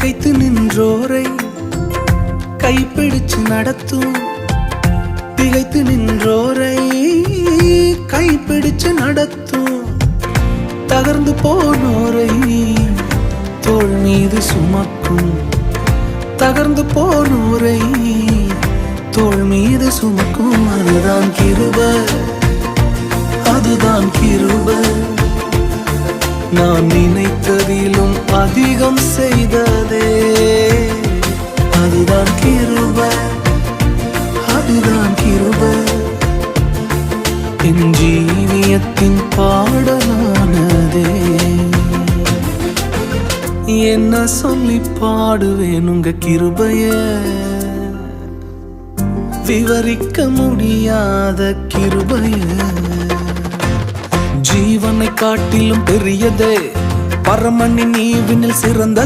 திகைத்து நின்றோரை கைப்பிடிச்சு நடத்தும். திகைத்து நின்றோரை கைப்பிடிச்சு நடத்தும். தகர்ந்து போனோரை தோல் மீது சுமக்கும். தகர்ந்து போனோரை தோல் மீது சுமக்கும். அதுதான் கிருப அதுதான் கிருப. நான் நினைத்ததிலும் அதிகம் செய்ததே. அதுதான் கிருப அதுதான் கிருப. என் ஜீவியத்தின் பாடலானதே. என்ன சொல்லி பாடுவேன் உங்க கிருபைய? விவரிக்க முடியாத கிருபைய. ஜீவனை காட்டிலும் பெரியது. பரமணி நீவினில் சிறந்த